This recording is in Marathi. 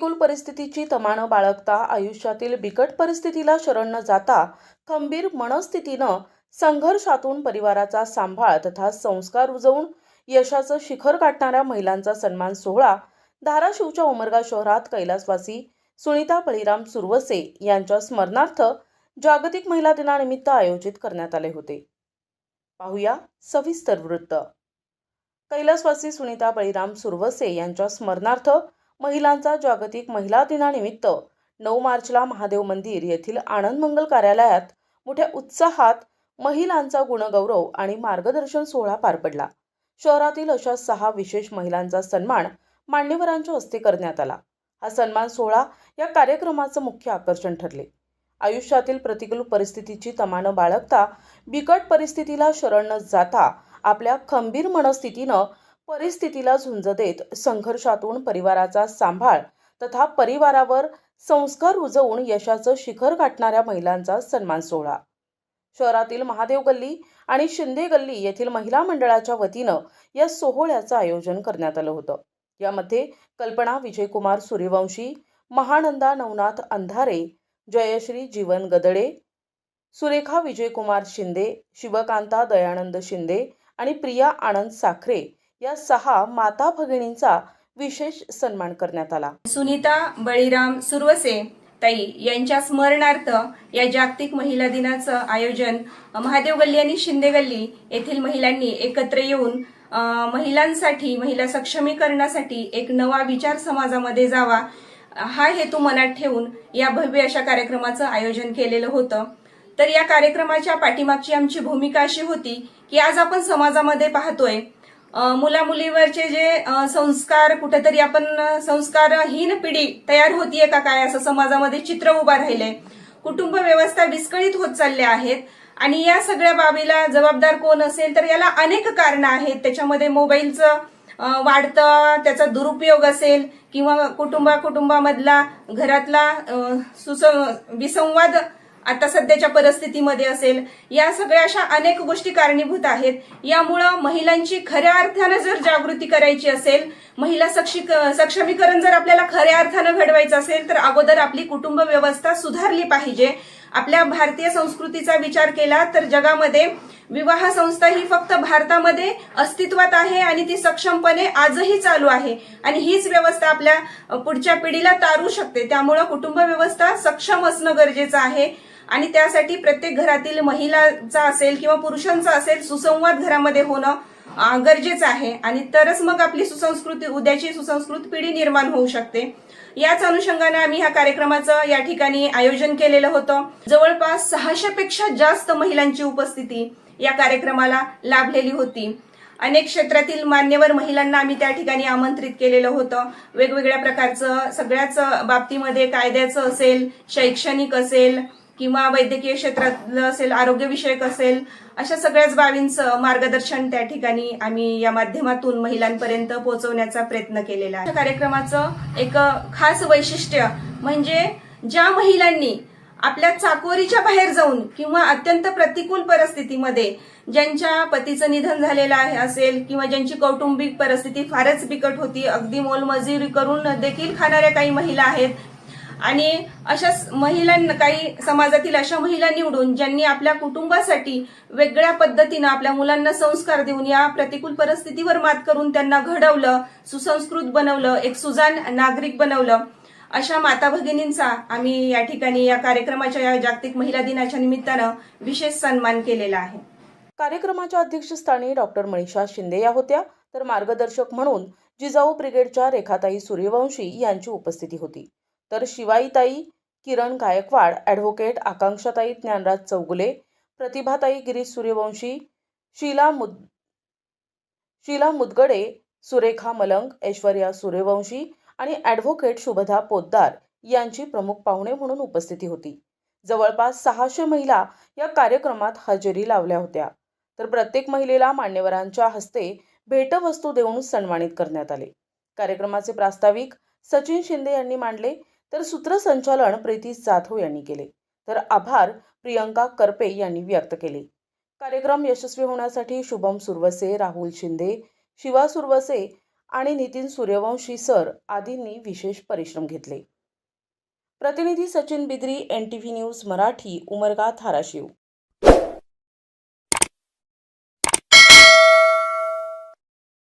प्रतिकूल परिस्थितीची तमानं बाळगता आयुष्यातील बिकट परिस्थितीला शरण न जाता खंबीर मनस्थितीनं संघर्षातून परिवाराचा सांभाळ तथा संस्कार रुजवून यशाचं शिखर गाठणाऱ्या महिलांचा सन्मान सोहळा धाराशिवच्या उमरगा शहरात कैलासवासी सुनीता बळीराम सुरवसे यांच्या स्मरणार्थ जागतिक महिला दिनानिमित्त आयोजित करण्यात आले होते. पाहूया सविस्तर वृत्त. कैलासवासी सुनीता बळीराम सुरवसे यांच्या स्मरणार्थ महिलांचा जागतिक महिला दिनानिमित्त नऊ मार्चला महादेव मंदिर येथील आनंद मंगल कार्यालयात मोठ्या उत्साहात महिलांचा गुणगौरव आणि मार्गदर्शन सोहळा पार पडला. शहरातील अशा सहा विशेष महिलांचा सन्मान मान्यवरांच्या हस्ते करण्यात आला. हा सन्मान सोहळा या कार्यक्रमाचं मुख्य आकर्षण ठरले. आयुष्यातील प्रतिकूल परिस्थितीची तमानं बाळगता बिकट परिस्थितीला शरण न जाता आपल्या खंबीर मनस्थितीनं परिस्थितीला झुंज देत संघर्षातून परिवाराचा सांभाळ तथा परिवारावर संस्कार रुजवून यशाचं शिखर गाठणाऱ्या महिलांचा सन्मान सोहळा. शहरातील महादेव गल्ली आणि शिंदे गल्ली येथील महिला मंडळाच्या वतीनं या सोहळ्याचं आयोजन करण्यात आलं होतं. यामध्ये कल्पना विजयकुमार सूर्यवंशी महानंदा नवनाथ अंधारे जयश्री जीवन गदडे सुरेखा विजयकुमार शिंदे शिवकांता दयानंद शिंदे आणि प्रिया आनंद साखरे या सहा माता भगिनींचा विशेष सन्मान करण्यात आला. सुनीता बळीराम सुरवसे ताई यांच्या स्मरणार्थ या जागतिक महिला दिनाचं आयोजन महादेव गल्ली आणि शिंदे गल्ली येथील महिलांनी एकत्र येऊन महिलांसाठी महिला सक्षमीकरणासाठी एक नवा विचार समाजामध्ये जावा हा हेतू मनात ठेवून या भव्य अशा कार्यक्रमाचं आयोजन केलेलं होतं. तर या कार्यक्रमाच्या पाठीमागची आमची भूमिका अशी होती की आज आपण समाजामध्ये पाहतोय मुला मुलीवरचे जे संस्कार कुठेतरी आपण संस्कारहीन पिढी तयार होतीये का काय? असं समाजामध्ये चित्र उभा राहिले कुटुंब व्यवस्था विस्कळीत होत चालल्या आहेत. आणि या सगळ्या बाबीला जबाबदार कोण असेल तर याला अनेक कारणं आहेत. त्याच्यामध्ये मोबाईलचं वाढतं त्याचा दुरुपयोग असेल किंवा कुटुंबा कुटुंबामधला घरातला सुसं सुस विसंवाद आता सध्याच्या परिस्थितीमध्ये असेल या सगळ्या अशा अनेक गोष्टी कारणीभूत आहेत. यामुळं महिलांची खऱ्या अर्थानं जर जागृती करायची असेल महिला सक्षी सक्षमीकरण जर आपल्याला खऱ्या अर्थानं घडवायचं असेल तर अगोदर आपली कुटुंब व्यवस्था सुधारली पाहिजे. आपल्या भारतीय संस्कृतीचा विचार केला तर जगामध्ये विवाह संस्था ही फक्त भारतामध्ये अस्तित्वात आहे आणि ती सक्षमपणे आजही चालू आहे. आणि हीच व्यवस्था आपल्या पुढच्या पिढीला तारू शकते. त्यामुळं कुटुंब व्यवस्था सक्षम असणं गरजेचं आहे. आणि त्यासाठी प्रत्येक घरातील महिलाचा असेल किंवा पुरुषांचा असेल सुसंवाद घरामध्ये होणं गरजेचं आहे. आणि तरच मग आपली सुसंस्कृती उद्याची सुसंस्कृत पिढी निर्माण होऊ शकते. याच अनुषंगाने आम्ही ह्या कार्यक्रमाचं या ठिकाणी आयोजन केलेलं होतं. जवळपास सहाशे पेक्षा जास्त महिलांची उपस्थिती या कार्यक्रमाला लाभलेली होती. अनेक क्षेत्रातील मान्यवर महिलांना आम्ही त्या ठिकाणी आमंत्रित केलेलं होतं. वेगवेगळ्या प्रकारचं सगळ्याच बाबतीमध्ये कायद्याचं असेल शैक्षणिक असेल किंवा वैद्यकीय क्षेत्रातलं असेल आरोग्यविषयक असेल अशा सगळ्याच बाबींचं मार्गदर्शन त्या ठिकाणी आम्ही या माध्यमातून महिलांपर्यंत पोहोचवण्याचा प्रयत्न केलेला आहे. या कार्यक्रमाचं एक खास वैशिष्ट्य म्हणजे ज्या महिलांनी आपल्या चाकोरीच्या बाहेर जाऊन किंवा अत्यंत प्रतिकूल परिस्थितीमध्ये ज्यांच्या पतीचं निधन झालेलं आहे असेल किंवा ज्यांची कौटुंबिक परिस्थिती फारच बिकट होती अगदी मोलमजुरी करून देखील खाणाऱ्या काही महिला आहेत आणि अशा महिलांना काही समाजातील अशा महिला निवडून ज्यांनी आपल्या कुटुंबासाठी वेगळ्या पद्धतीनं आपल्या मुलांना संस्कार देऊन या प्रतिकूल परिस्थितीवर मात करून त्यांना घडवलं सुसंस्कृत बनवलं एक सुजान नागरिक बनवलं. अशा माता भगिनींचा आम्ही या ठिकाणी या कार्यक्रमाच्या या जागतिक महिला दिनाच्या निमित्तानं विशेष सन्मान केलेला आहे. कार्यक्रमाच्या अध्यक्षस्थानी डॉक्टर मनीषा शिंदे या होत्या. तर मार्गदर्शक म्हणून जिजाऊ ब्रिगेडच्या रेखाताई सूर्यवंशी यांची उपस्थिती होती. तर शिवाईताई किरण गायकवाड ॲडव्होकेट आकांक्षाताई ज्ञानराज चौगुले प्रतिभाताई गिरीश सूर्यवंशी शीला मुद शीला मुदगडे सुरेखा मलंग ऐश्वर्या सूर्यवंशी आणि ॲडव्होकेट शुभदा पोद्दार यांची प्रमुख पाहुणे म्हणून उपस्थिती होती. जवळपास सहाशे महिला या कार्यक्रमात हजेरी लावल्या होत्या. तर प्रत्येक महिलेला मान्यवरांच्या हस्ते भेटवस्तू देऊन सन्मानित करण्यात आले. कार्यक्रमाचे प्रास्ताविक सचिन शिंदे यांनी मांडले. तर सूत्रसंचालन प्रीती जाधव यांनी केले. तर आभार प्रियंका करपे यांनी व्यक्त केले. कार्यक्रम यशस्वी होण्यासाठी शुभम सुरवसे राहुल शिंदे शिवा सुरवसे आणि नितीन सूर्यवंशी सर आदींनी विशेष परिश्रम घेतले. प्रतिनिधी Sachin Bidri N T V news Marathi Umarga Dharashiv.